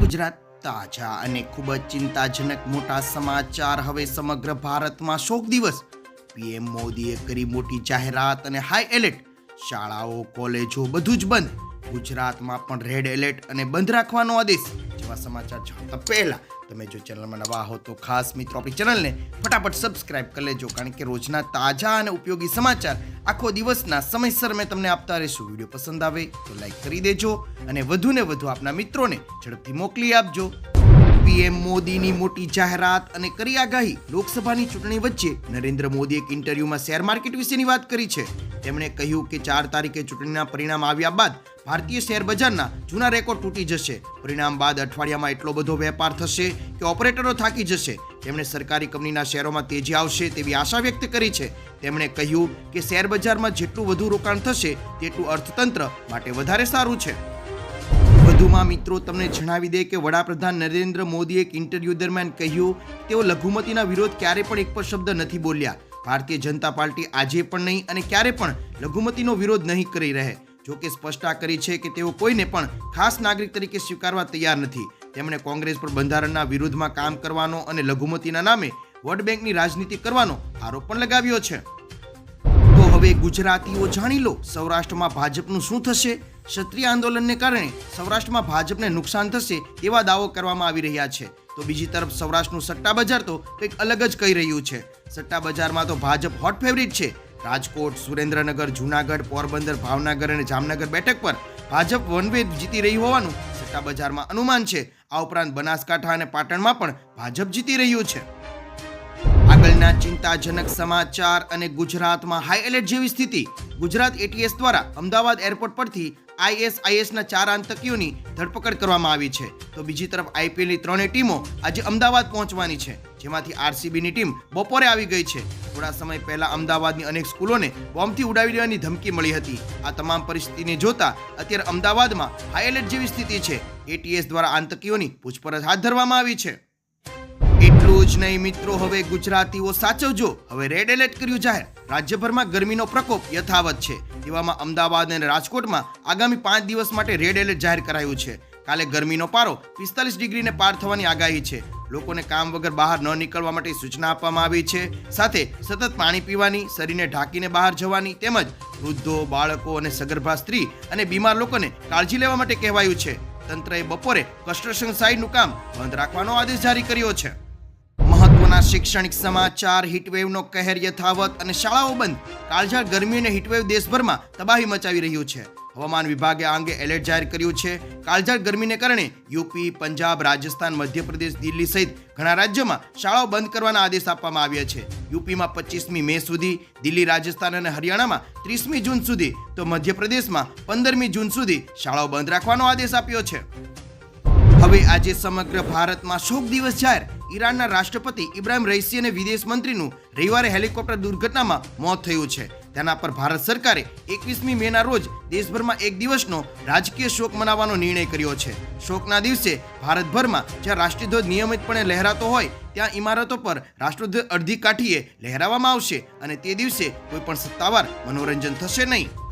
ગુજરાત તાજા અને ખૂબ જ ચિંતાજનક મોટા સમાચાર હવે સમગ્ર ભારતમાં શોક દિવસ. પીએમ મોદીએ કરી મોટી જાહેરાત અને હાઈ એલર્ટ શાળાઓ, કોલેજો બધું જ બંધ. ગુજરાતમાં પણ રેડ એલર્ટ અને બંધ રાખવાનો આદેશ. જેવા સમાચાર જાણતા પહેલા તમે જો ચેનલમાં નવા હો તો ખાસ મિત્રો આપણી ચેનલને ફટાફટ સબસ્ક્રાઇબ કરી લેજો, કારણ કે રોજના તાજા અને ઉપયોગી સમાચાર આખો દિવસના સમયસર મેં તમને આપતા રહીશું. વીડિયો પસંદ આવે તો લાઈક કરી દેજો અને વધુને વધુ આપના મિત્રોને ઝડપથી મોકલી આપજો. પીએમ મોદીની મોટી જાહેરાત અને કરી આગાહી લોકસભાની ચૂંટણી વચ્ચે નરેન્દ્ર મોદીએ એક ઇન્ટરવ્યુમાં શેર માર્કેટ વિશેની વાત કરી છે. તેમણે કહ્યું કે ચાર તારીખે ચૂંટણીના પરિણામ આવ્યા બાદ ભારતીય શેર બજારના જૂના રેકોર્ડ તૂટી જશે. પરિણામ બાદ અઠવાડિયામાં એટલો બધો વેપાર થશે કે ઓપરેટરો થાકી જશે. તેમણે સરકારી કંપનીના શેરોમાં તેજી આવશે તેવી આશા વ્યક્ત કરી છે. તેમણે કહ્યું કે શેર બજારમાં જેટલું વધુ રોકાણ થશે તેટલું અર્થતંત્ર માટે વધારે સારું છે. વધુમાં મિત્રો તમને જણાવી દે કે વડાપ્રધાન નરેન્દ્ર મોદીએ એક ઇન્ટરવ્યુ દરમિયાન કહ્યું, તેઓ લઘુમતીના વિરોધ ક્યારે પણ એક પણ શબ્દ નથી બોલ્યા. ભારતીય જનતા પાર્ટી આજે પણ નહીં અને ક્યારે પણ લઘુમતીનો વિરોધ નહીં કરી રહે. જોકે સ્પષ્ટતા કરી છે કે તેઓ કોઈને પણ ખાસ નાગરિક તરીકે સ્વીકારવા તૈયાર નથી. તેમણે કોંગ્રેસ પર બંધારણના વિરોધમાં કામ કરવાનો અને લઘુમતીના નામે વોટ બેંકની રાજનીતિ કરવાનો આરોપ પણ લગાવ્યો છે. તો હવે ગુજરાતીઓ જાણી લો, સૌરાષ્ટ્રમાં ભાજપનું શું થશે? ક્ષત્રિય આંદોલનને કારણે સૌરાષ્ટ્રમાં ભાજપને નુકસાન થશે એવા દાવો કરવામાં આવી રહ્યા છે. તો બીજી તરફ સૌરાષ્ટ્રનું સટ્ટા બજાર તો કંઈક અલગ જ કહી રહ્યું છે. સટ્ટા બજારમાં તો ભાજપ હોટ ફેવરિટ છે. રાજકોટ, સુરેન્દ્રનગર, જૂનાગઢ, પોરબંદર, ભાવનગર અને જામનગર બેઠક પર ભાજપ વન વે જીતી રહી હોવાનું સટ્ટા બજારમાં અનુમાન છે. આ ઉપરાંત બનાસકાંઠા અને પાટણમાં પણ ભાજપ જીતી રહ્યું છે. આગળના ચિંતાજનક સમાચાર અને ગુજરાતમાં હાઈ એલર્ટ જેવી સ્થિતિ. ગુજરાત એટીએસ દ્વારા અમદાવાદ એરપોર્ટ પરથી આઈએસઆઈએસના ચાર આતંકીઓની ધરપકડ કરવામાં આવી છે. તો બીજી તરફ આઈપીએલની ત્રણેય ટીમો આજે અમદાવાદ પહોંચવાની છે, જેમાંથી આરસીબીની ટીમ બપોરે આવી ગઈ છે. થોડા સમય પહેલા અમદાવાદની અનેક સ્કૂલોને બોમ્બથી ઉડાવી દેવાની ધમકી મળી હતી. આ તમામ પરિસ્થિતિને જોતા અત્યારે અમદાવાદમાં હાઈ એલર્ટ જેવી સ્થિતિ છે. એટીએસ દ્વારા આતંકીઓની પૂછપરછ હાથ ધરવામાં આવી છે. એટલું જ નહીં મિત્રો, હવે ગુજરાતીઓ સાચવજો. હવે રેડ એલર્ટ કર્યું જાહેર. રાજ્યભરમાં ગરમીનો પ્રકોપ યથાવત છે. એવામાં અમદાવાદ અને રાજકોટમાં આગામી પાંચ દિવસ માટે રેડ એલર્ટ જાહેર કરાયું છે. કાલે ગરમીનો પારો પિસ્તાલીસ ડિગ્રીને પાર થવાની આગાહી છે. લોકોને કામ વગર બહાર ન નીકળવા માટે સૂચના આપવામાં આવી છે. સાથે સતત પાણી પીવાની, શરીરને ઢાંકીને બહાર જવાની તેમજ વૃદ્ધો, બાળકો અને સગર્ભા સ્ત્રી અને બીમાર લોકોને કાળજી લેવા માટે કહેવાયું છે. તંત્રએ બપોરે કન્સ્ટ્રક્શન સાઇટનું કામ બંધ રાખવાનો આદેશ જારી કર્યો છે. મહત્વના શૈક્ષણિક સમાચાર, હીટવેવનો કહેર યથાવત અને શાળાઓ બંધ. કાળઝાળ ગરમી અને હીટવેવ દેશભરમાં તબાહી મચાવી રહ્યું છે. હવામાન વિભાગે આ અંગે એલર્ટ જાહેર કર્યું છે. કાળઝાળ ગરમીને કારણે યુપી, પંજાબ, રાજસ્થાન, મધ્યપ્રદેશ, દિલ્હી સહિત ઘણા રાજ્યોમાં શાળાઓ બંધ કરવાના આદેશ આપવામાં આવ્યા છે. યુપીમાં પચીસમી મે સુધી, દિલ્હી, રાજસ્થાન અને હરિયાણામાં ત્રીસમી જૂન સુધી, તો મધ્યપ્રદેશમાં પંદરમી જૂન સુધી શાળાઓ બંધ રાખવાનો આદેશ આપ્યો છે. હવે આજે સમગ્ર ભારતમાં શોક દિવસ જાહેર. ઈરાનના રાષ્ટ્રપતિ ઇબ્રાહિમ રઈસી અને વિદેશ મંત્રીનું રવિવારે હેલિકોપ્ટર દુર્ઘટનામાં મોત થયું છે. તેના પર ભારત સરકારે એકવીસમી મેના રોજ દેશભરમાં એક દિવસનો રાજકીય શોક મનાવવાનો નિર્ણય કર્યો છે. શોકના દિવસે ભારતભરમાં જ્યાં રાષ્ટ્રધ્વજ નિયમિતપણે લહેરાતો હોય, ત્યાં ઇમારતો પર રાષ્ટ્રધ્વજ અડધી કાઠીએ લહેરાવવામાં આવશે અને તે દિવસે કોઈ પણ સત્તાવાર મનોરંજન થશે નહીં.